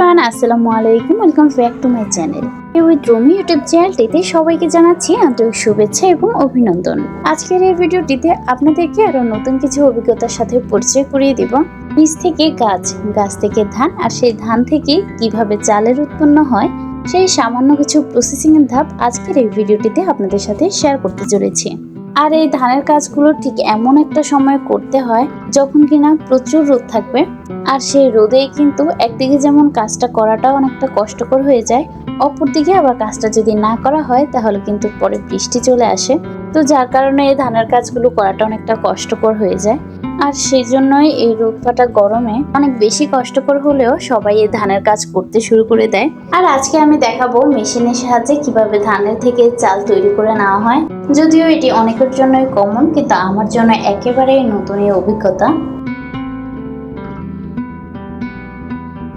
আসসালামু আলাইকুম welcome back to my channel with Rumi YouTube চ্যানেলটিতে সবাইকে জানাচ্ছি আন্তরিক শুভেচ্ছা এবং অভিনন্দন। আজকের এই ভিডিওটিতে আপনাদেরকে আরও নতুন কিছু অভিজ্ঞতার সাথে পরিচয় করিয়ে দিব। বীজ থেকে গাছ গাছ থেকে ধান, আর সেই ধান থেকে কীভাবে চালের উৎপন্ন হয়, সেই সামান্য কিছু প্রসেসিং এর ধাপ আজকের এই ভিডিওটিতে আপনাদের সাথে শেয়ার করতে চলেছি। আর এই ধানের কাজগুলো ঠিক এমন একটা সময় করতে হয় যখন কিনা প্রচুর রোদ থাকবে। আর সেই রোদেই কিন্তু একদিকে যেমন কাজটা করাটা অনেকটা কষ্টকর হয়ে যায়, অপরদিকে আবার কাজটা যদি না করা হয় তাহলে কিন্তু পরে বৃষ্টি চলে আসে। তো যার কারণে এই ধানের কাজগুলো করাটা অনেকটা কষ্টকর হয়ে যায়। আর সেই জন্যই এই রোদ ফাটা গরমে অনেক বেশি কষ্টকর হলেও সবাই এই ধানের কাজ করতে শুরু করে দেয়। আর আজকে আমি দেখাবো মেশিনের সাহায্যে কীভাবে ধানের থেকে চাল তৈরি করে নেওয়া হয়। যদিও এটি অনেকের জন্যই কমন কিন্তু আমার জন্য একেবারেই নতুন এই অভিজ্ঞতা।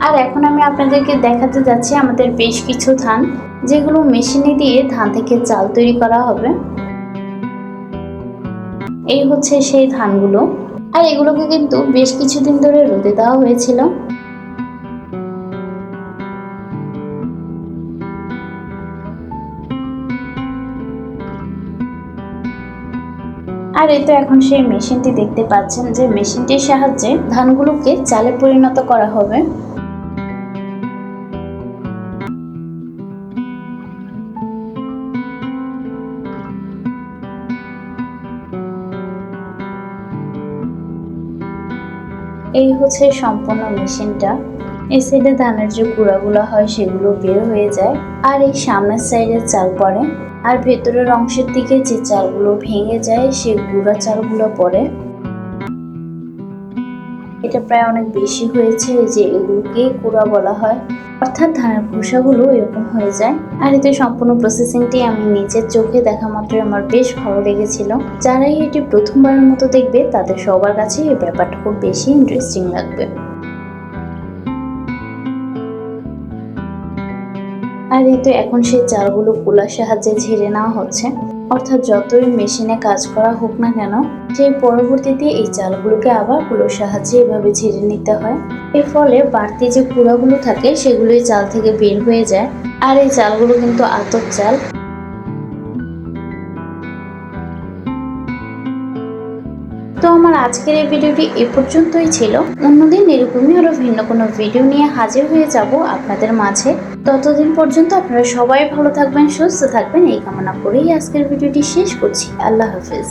আর এখন আমি আপনাদেরকে দেখাতে যাচ্ছি আমাদের বেশ কিছু ধান, যেগুলো মেশিনে দিয়ে ধান থেকে চাল তৈরি করা হবে। এই হচ্ছে সেই ধানগুলো। আর এগুলোকে কিন্তু বেশ কিছুদিন ধরে রোদে দেওয়া হয়েছিল। আর এতে এখন সেই মেশিনটি দেখতে পাচ্ছেন যে মেশিনটির সাহায্যে ধানগুলোকে চালে পরিণত করা হবে। এই হচ্ছে সম্পূর্ণ মেশিনটা। এই সাইডে ধানের যে গুঁড়াগুলো হয়, সেগুলো বের হয়ে যায়। আর এই সামনের সাইডে চাল পড়ে। আর ভেতরের অংশের দিকে যে চালগুলো ভেঙে যায়, সে গুঁড়া চালগুলো পড়ে। এটা প্রায় অনেক বেশি হয়েছে যে এগুলোকে কুড়া বলা হয়। অর্থাৎ ধানের খোসাগুলো এরকম হয়ে যায়। আর এতে সম্পূর্ণ প্রসেসিংটি আমি নিজের চোখে দেখা মাত্র আমার বেশ ভালো লেগেছিল। যারাই এটি প্রথমবারের মতো দেখবে, তাদের সবার কাছে এই ব্যাপারটা খুব বেশি ইন্টারেস্টিং লাগবে। আর এই তো এখন সেই চালগুলো কুলার সাহায্যে ঝেড়ে নেওয়া হচ্ছে। অর্থাৎ যতই মেশিনে কাজ করা হোক না কেন, সেই পরবর্তীতে এই চালগুলোকে আবার কুলোর সাহায্যে এভাবে ঝেড়ে নিতে হয়। এর ফলে বাড়তি যে কুড়াগুলো থাকে, সেগুলোই চাল থেকে বের হয়ে যায়। আর এই চালগুলো কিন্তু আতর চাল তো আমার আজকের এই ভিডিওটি এ পর্যন্তই ছিল। অন্যদিন এরকমই আরও ভিন্ন কোনো ভিডিও নিয়ে হাজির হয়ে যাব আপনাদের মাঝে। ততদিন পর্যন্ত আপনারা সবাই ভালো থাকবেন, সুস্থ থাকবেন। এই কামনা করেই আজকের ভিডিওটি শেষ করছি। আল্লাহ হাফিজ।